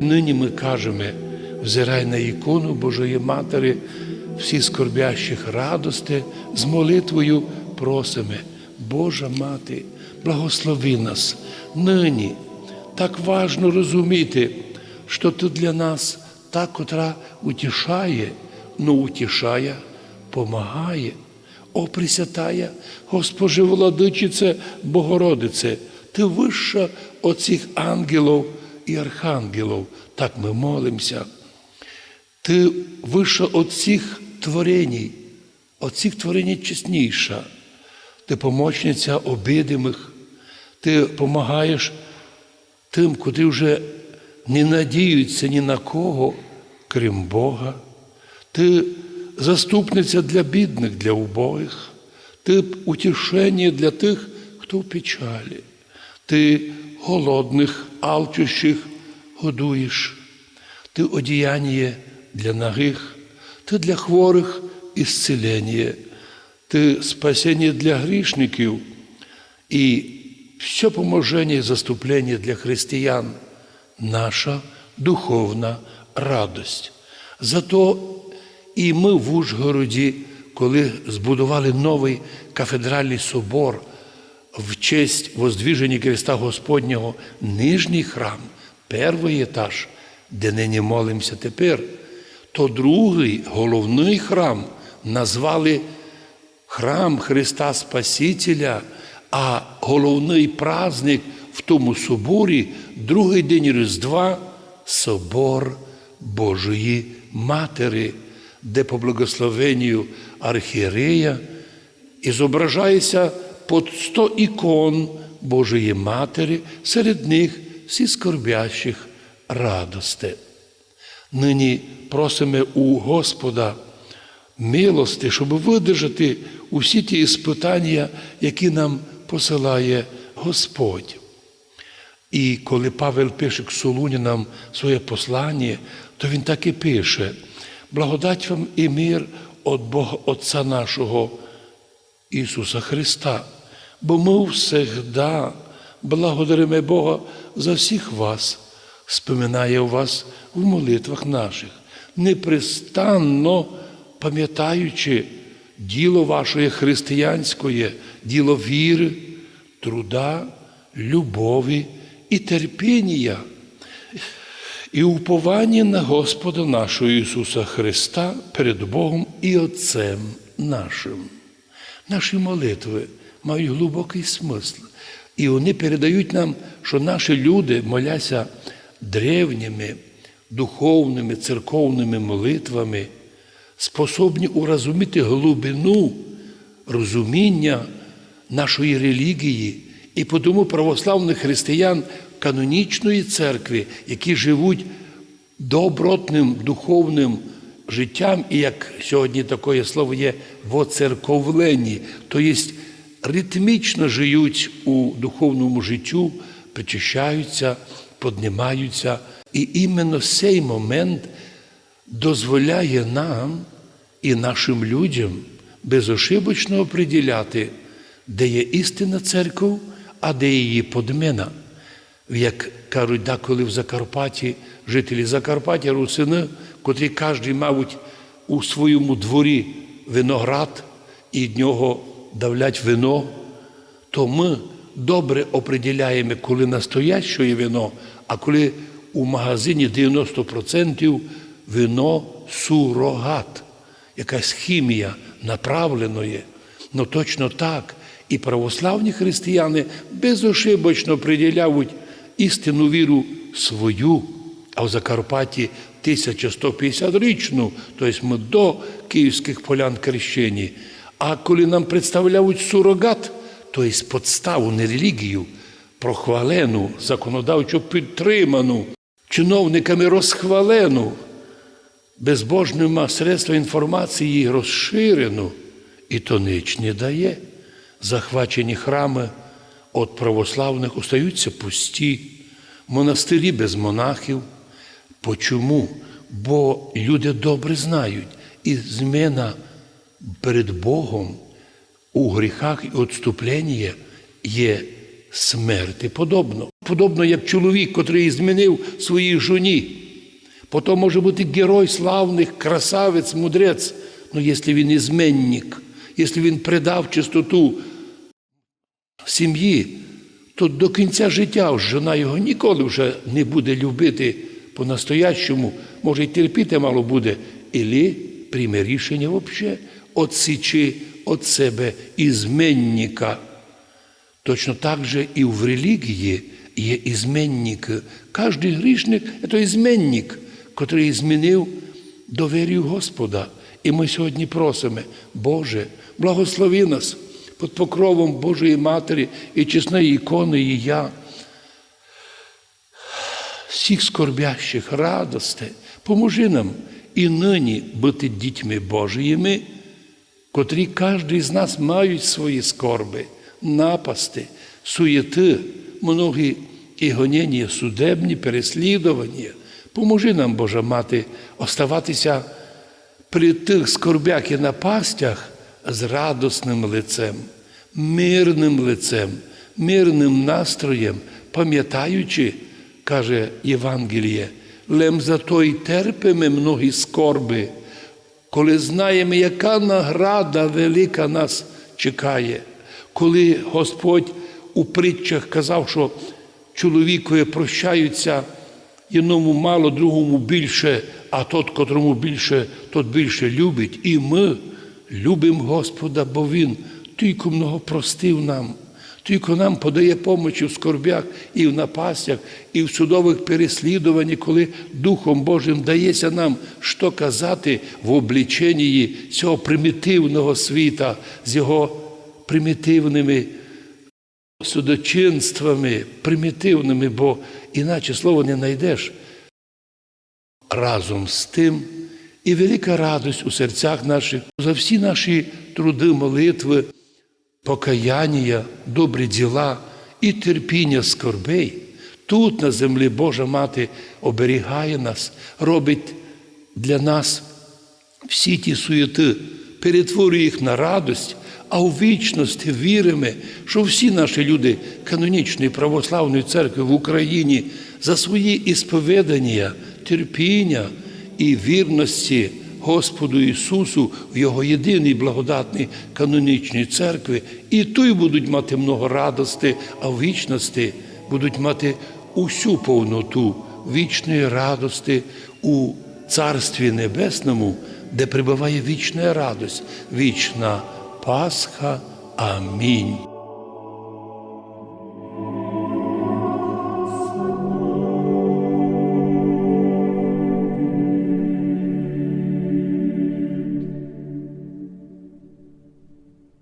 Нині ми кажемо, взирай на ікону Божої Матері, всі скорбящих радости, з молитвою просимо, Божа Мати, благослови нас нині. Так важно розуміти, що ти для нас та, котра утішає, но утішає, помагає. О, Пресвятая, Госпоже Владичице, Богородице, Ти вища оцих ангелів і архангелів, так ми молимося. Ти вища от всіх творень, от всіх творень чесніша. Ти помічниця обидимих, ти допомагаєш тим, куди вже не надіються ні на кого, крім Бога. Ти заступниця для бідних, для убогих, ти утішення для тих, хто в печалі. Ти голодних, алчущих годуєш, ти одіяння для нагих, ти для хворих ісцелення, ти спасіння для грішників і все поможення і заступлення для християн. Наша духовна радость. Зато і ми в Ужгороді, коли збудували новий кафедральний собор в честь воздвіження Христа Господнього, нижній храм, перший етаж, де нині молимося тепер, то другий головний храм назвали храм Христа Спасителя, а головний праздник в тому соборі, другий день Різдва собор Божої Матері, де по благословенню архієрея і зображається под сто ікон Божої Матері, серед них всі скорбящих радости. Нині просимо у Господа милости, щоб видержати усі ті іспитання, які нам посилає Господь. І коли Павел пише к Солунінам своє послання, то він так і пише: благодать вам і мир від Бога Отця нашого Ісуса Христа, бо ми всегда благодаримо Бога за всіх вас, споминає вас в молитвах наших, непрестанно пам'ятаючи діло вашої християнської, діло віри, труда, любові і терпіння, і уповання на Господа нашого Ісуса Христа перед Богом і Отцем нашим. Наші молитви мають глибокий смисл. І вони передають нам, що наші люди, моляться древніми, духовними, церковними молитвами, способні урозуміти глибину розуміння нашої релігії і тому православних християн канонічної церкви, які живуть добротним духовним життям, і як сьогодні таке слово є воцерковлені, то є ритмічно живуть у духовному життю, причащаються, піднімаються. І іменно цей момент дозволяє нам і нашим людям безошибочно оприділяти, де є істинна церква, а де її подмена. Як кажуть, деколи в Закарпатті жителі Закарпаття, русини, котрі кожен, мабуть, у своєму дворі виноград і нього давлять вино, то ми добре оприділяємо, коли настояще вино, а коли у магазині 90% вино сурогат, якась хімія направленої. Ну точно так. І православні християни безошибочно приділяють істинну віру свою, а в Закарпатті 1150-річну, тобто ми до київських полян крещені. А коли нам представляють сурогат, тобто подставу, не релігію, прохвалену, законодавчо підтриману, чиновниками розхвалену, безбожними средства інформації розширену, і то ніч не дає. Захвачені храми від православних остаються пусті, монастирі без монахів. Почому? Бо люди добре знають, і зміна перед Богом у гріхах і відступлення є смерти. Подобно. Подобно як чоловік, котрий змінив своїй жоні. Потім може бути герой славних, красавець, мудрець. Ну, якщо він ізменник, якщо він предав чистоту сім'ї, то до кінця життя жона його ніколи вже не буде любити по-настоящому, може й терпіти мало буде, ілі прийме рішення взагалі отсічи від себе ізменника. Точно так же і в релігії є ізменник. Кожен грішник це ізменник, котрий змінив довір'ю Господа. І ми сьогодні просимо, Боже, благослови нас під покровом Божої Матері і чесної ікони і я. Всіх скорбящих радости, поможи нам і нині бути дітьми Божіїми, котрі кожен з нас мають свої скорби, напасти, суєти, многі і гонення судебні, переслідування. Поможи нам, Божа Мати, оставатися при тих скорбях і напастях з радосним лицем, мирним лицем, мирним настроєм, пам'ятаючи, каже Євангеліє, лем за то й терпимо многі скорби, коли знаємо, яка награда велика нас чекає, коли Господь у притчах казав, що чоловікові прощаються одному мало, другому більше, а тот, котрому більше, тот більше любить. І ми любимо Господа, бо Він тільки много простив нам, тільки нам подає помочі в скорбях і в напастях, і в судових переслідуваннях, коли Духом Божим дається нам, що казати в обліченні цього примітивного світа з його примітивними судочинствами, примітивними, бо іначе слово не знайдеш. Разом з тим і велика радость у серцях наших за всі наші труди, молитви, покаяння, добрі діла і терпіння скорбей. Тут на землі Божа Мати оберігає нас, робить для нас всі ті суєти, перетворює їх на радость, а у вічності віримо, що всі наші люди канонічної православної церкви в Україні за свої ісповідання, терпіння і вірності Господу Ісусу в Його єдиній благодатній канонічній церкві, і той будуть мати много радости, а в вічності будуть мати усю повноту вічної радости у Царстві Небесному, де пребуває вічна радость, вічна Пасха. Амінь.